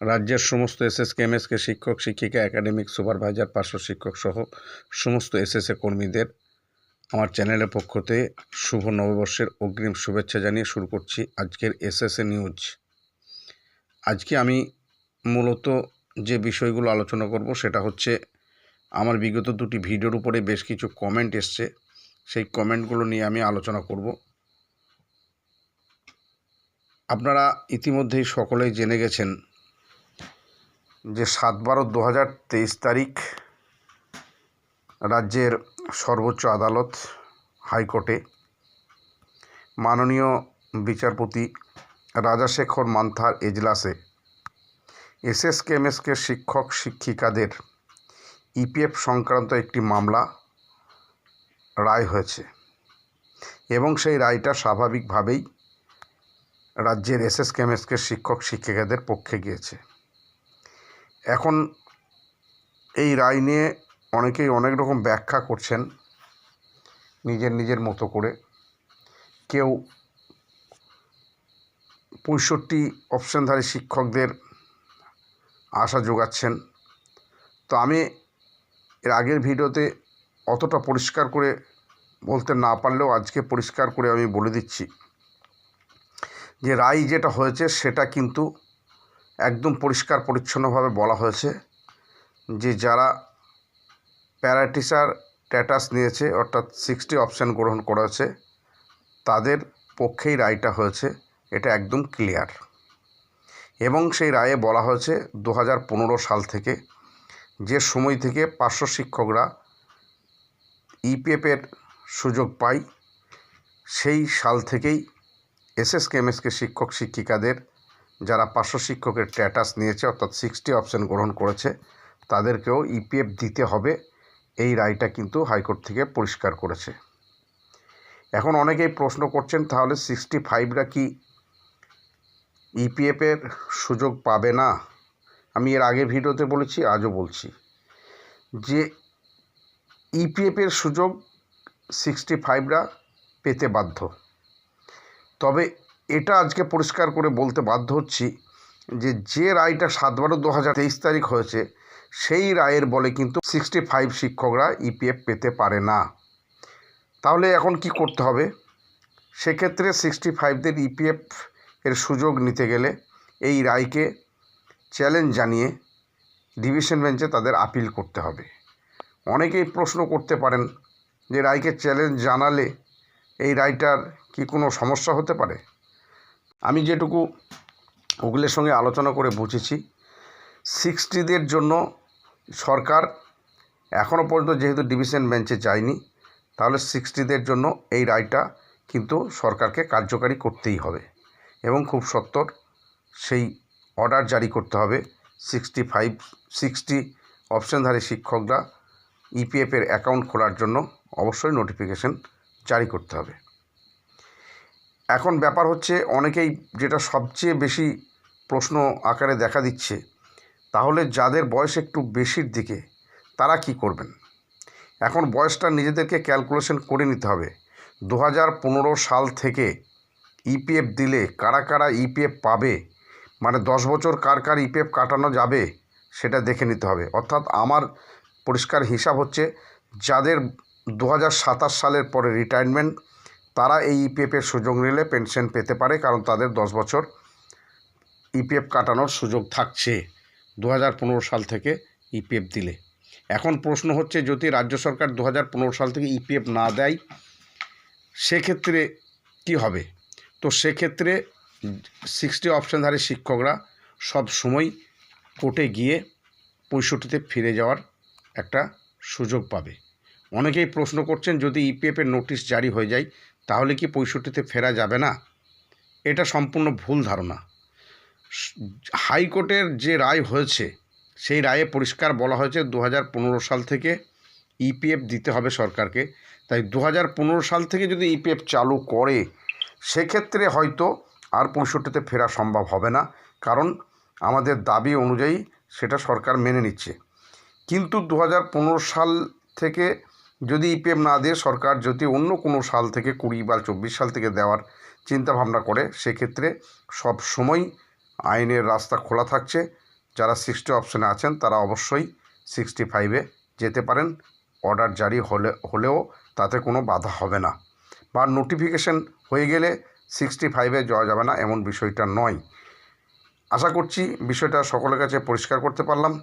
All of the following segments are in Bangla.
রাজ্যের সমস্ত এসএসকে, এমএসকে শিক্ষক, শিক্ষিকা, একাডেমিক সুপারভাইজার, পার্শ্ব শিক্ষক সহ সমস্ত এসএসএ কর্মীদের আমার চ্যানেলের পক্ষতে শুভ নববর্ষের অগ্রিম শুভেচ্ছা জানিয়ে শুরু করছি আজকের এসএসএ নিউজ। আজকে আমি মূলত যে বিষয়গুলো আলোচনা করব সেটা হচ্ছে আমার বিগত দুটি ভিডিওর উপরে বেশ কিছু কমেন্ট এসছে। সেই কমেন্টগুলো নিয়ে আমি আলোচনা করব। আপনারা ইতিমধ্যেই সকলেই জেনে গেছেন যে সাত বারো দু হাজার তেইশ তারিখ রাজ্যের সর্বোচ্চ আদালত, হাইকোর্টে মাননীয় বিচারপতি রাজাশেখর মান্থার এজলাসে এসএসকে এমএসকে শিক্ষক শিক্ষিকাদের ইপিএফ সংক্রান্ত একটি মামলা রায় হয়েছে এবং সেই রায়টা স্বাভাবিকভাবেই রাজ্যের এসএসকে এমএসকে শিক্ষক শিক্ষিকাদের পক্ষে গিয়েছে। এখন এই রায় নিয়ে অনেকেই অনেক রকম ব্যাখ্যা করছেন নিজের নিজের মতো করে। কেউ পঁয়ষট্টি অপশনধারী শিক্ষকদের আশা যোগাচ্ছেন। তো আমি এর আগের ভিডিওতে অতটা পরিষ্কার করে বলতে না পারলেও আজকে পরিষ্কার করে আমি বলে দিচ্ছি যে রায় যেটা হয়েছে সেটা কিন্তু একদম পরিষ্কার পরিচ্ছন্নভাবে বলা হয়েছে যে যারা প্যারাটিসার স্ট্যাটাস নিয়েছে, অর্থাৎ সিক্সটি অপশান গ্রহণ করেছে, তাদের পক্ষেই রায়টা হয়েছে, এটা একদম ক্লিয়ার এবং সেই রায়ে বলা হয়েছে দু হাজার পনেরো সাল থেকে যে সময় থেকে পার্শ্ব শিক্ষকরা ইপিএফের সুযোগ পায়, সেই সাল থেকেই এসএসকে এমএসকে শিক্ষক শিক্ষিকাদের যারা পার্শ্ব শিক্ষকের স্ট্যাটাস নিয়েছে, অর্থাৎ সিক্সটি অপশান গ্রহণ করেছে, তাদেরকেও ইপিএফ দিতে হবে। এই রায়টা কিন্তু হাইকোর্ট থেকে পরিষ্কার করেছে। এখন অনেকেই প্রশ্ন করছেন, তাহলে সিক্সটি ফাইভরা কি ইপিএফের সুযোগ পাবে না? আমি এর আগে ভিডিওতে বলেছি, আজও বলছি যে ইপিএফের সুযোগ সিক্সটি ফাইভরা পেতে বাধ্য। তবে এটা আজকে পরিষ্কার করে বলতে বাধ্য হচ্ছি যে যে রায়টা সাত বারো দু হাজার তেইশ তারিখ হয়েছে, সেই রায়ের বলে কিন্তু সিক্সটি ফাইভ শিক্ষকরা ইপিএফ পেতে পারে না। তাহলে এখন কি করতে হবে? সেক্ষেত্রে সিক্সটি ফাইভদের ইপিএফ এর সুযোগ নিতে গেলে এই রায়কে চ্যালেঞ্জ জানিয়ে ডিভিশন বেঞ্চে তাদের আপিল করতে হবে। অনেকেই প্রশ্ন করতে পারেন যে রায়কে চ্যালেঞ্জ জানালে এই রায়টার কি কোনো সমস্যা হতে পারে? আমি যেটুকু উকিলের সঙ্গে আলোচনা করে বুঝেছি, সিক্সটিদের জন্য সরকার এখনও পর্যন্ত যেহেতু ডিভিশন বেঞ্চে যায়নি, তাহলে সিক্সটিদের জন্য এই রায়টা কিন্তু সরকারকে কার্যকারী করতেই হবে এবং খুব সত্তর সেই অর্ডার জারি করতে হবে। সিক্সটি ফাইভ, সিক্সটি অপশনধারী শিক্ষকরা ইপিএফের অ্যাকাউন্ট খোলার জন্য অবশ্যই নোটিফিকেশন জারি করতে হবে। এখন ব্যাপার হচ্ছে অনেকেই যেটা সবচেয়ে বেশি প্রশ্ন আকারে দেখা দিচ্ছে, তাহলে যাদের বয়স একটু বেশির দিকে, তারা কি করবেন? এখন বয়সটা নিজেদেরকে ক্যালকুলেশন করে নিতে হবে। দু হাজার পনেরো সাল থেকে ইপিএফ দিলে কারা কারা ইপিএফ পাবে মানে দশ বছর কার কার ইপিএফ কাটানো যাবে, সেটা দেখে নিতে হবে। অর্থাৎ আমার পরিষ্কার হিসাব হচ্ছে, যাদের দু হাজার সাতাশ সালের পরে রিটায়ারমেন্ট তারা এই ইপিএফের সুযোগ নিলে পেনশন পেতে পারে, কারণ তাদের দশ বছর ইপিএফ কাটানোর সুযোগ থাকছে। দু হাজার পনেরো সাল থেকে ইপিএফ দিলে। এখন প্রশ্ন হচ্ছে, যদি রাজ্য সরকার দু হাজার পনেরো সাল থেকে ইপিএফ না দেয়, সেক্ষেত্রে কি হবে? তো সেক্ষেত্রে সিক্সটি অপশানধারী শিক্ষকরা সব সময় কোর্টে গিয়ে পঁয়ষট্টিতে ফিরে যাওয়ার একটা সুযোগ পাবে। অনেকেই প্রশ্ন করছেন, যদি ইপিএফের নোটিশ জারি হয়ে যায় তাহলে কি পঁয়ষট্টিতে ফেরা যাবে না? এটা সম্পূর্ণ ভুল ধারণা। হাইকোর্টের যে রায় হয়েছে, সেই রায়ে পরিষ্কার বলা হয়েছে দু হাজার পনেরো সাল থেকে ইপিএফ দিতে হবে সরকারকে। তাই দু হাজার পনেরো সাল থেকে যদি ইপিএফ চালু করে, সেক্ষেত্রে হয়তো আর পঁয়ষট্টিতে ফেরা সম্ভব হবে না। কারণ আমাদের দাবি অনুযায়ী সেটা সরকার মেনে নিচ্ছে। কিন্তু দু হাজার পনেরো সাল থেকে যদি ইপিএফ না দিয়ে সরকার যদি অন্য কোনো সাল থেকে কুড়ি বা চব্বিশ সাল থেকে দেওয়ার চিন্তা ভাবনা করে, সেক্ষেত্রে সব সময় আইনের রাস্তা খোলা থাকছে। যারা সিক্সটি অপশানে আছেন, তারা অবশ্যই সিক্সটি ফাইভে যেতে পারেন। অর্ডার জারি হলে, হলেও তাতে কোনো বাধা হবে না। বা নোটিফিকেশন হয়ে গেলে সিক্সটি ফাইভে যাওয়া যাবে না, এমন বিষয়টা নয়। আশা করছি বিষয়টা সকলের কাছে পরিষ্কার করতে পারলাম।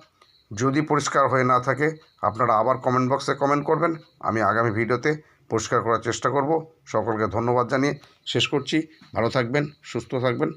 যদি পরিষ্কার হয়ে না থাকে, আপনারা আবার কমেন্ট বক্সে কমেন্ট করবেন। আমি আগামী ভিডিওতে পরিষ্কার করার চেষ্টা করব। সকলকে ধন্যবাদ জানিয়ে শেষ করছি। ভালো থাকবেন, সুস্থ থাকবেন।